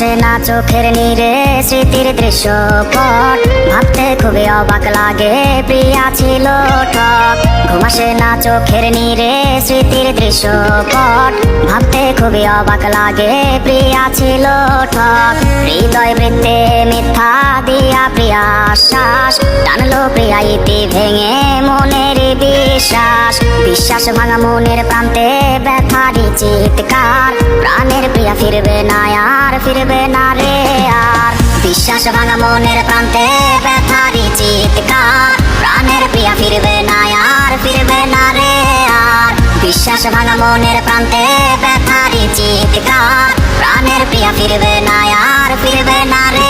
ঘুমাসে না চোখের নীরে স্মৃতির দৃশ্যপট। ভাবতে খুবই অবাক লাগে, প্রিয়া ছিল ঠক। ঘুমাসে না চোখের নীরে স্মৃতির দৃশ্যপট। ভাবতে খুবই অবাক লাগে, প্রিয়া ছিল ঠক। হৃদয় বৃত্তে মিথ্যা দিয়া প্রিয়া শ্বাস টানলো প্রিয়া ইতি ভেঙে মনের বিশ্বাস। বিশ্বাস ভাঙা মনের প্রান্তে ব্যথারি চিৎকার। প্রাণের প্রিয়া ফিরবে না ফিরবে না রে আর। বিশ্বাস ভাঙা মনের প্রান্তে ব্যথারি চিৎকার। প্রাণের প্রিয়া ফিরবে না আর, ফিরবে না রে আর। বিশ্বাস ভাঙা মনের প্রান্তে ব্যথারি চিৎকার। প্রাণের প্রিয়া ফিরবে না আর, ফিরবে না রে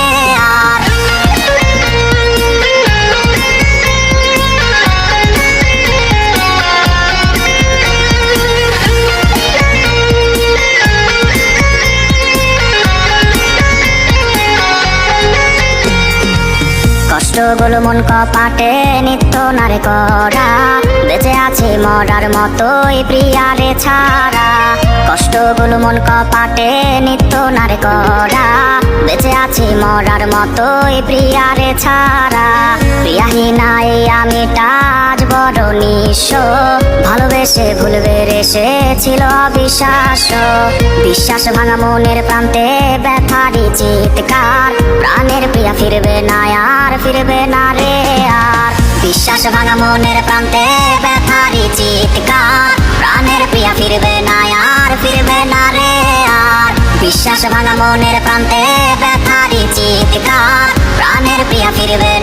কষ্টগুলো মন কপাটে নিত্য নারে করা। বেঁচে আছে মরার মতোই প্রিয়ারে ছাড়া। কষ্টগুলো মন কপাটে নিত্য নারে করা। বেঁচে আছি মরার মতোই প্রিয়ারে ছাড়া। প্রিয়াহীনা নাই আমি টাজ বড় নিঃস্ব। ভালোবেসে ভুলবে রেসে ছিল অবিশ্বাস বিশ্বাস ভাঙা মনের প্রান্তে ব্যথারি চিৎকার। প্রাণের প্রিয়া ফিরবে না ফিরবে না রে আর। বিশ্বাস ভাঙা মনের প্রান্তে ব্যথারি চিৎকার। প্রাণের প্রিয়া ফিরবে না আর, ফিরবে না রে আর। বিশ্বাস ভাঙা মনের প্রান্তে ব্যথারি চিৎকার। প্রাণের পিয়া ফিরবে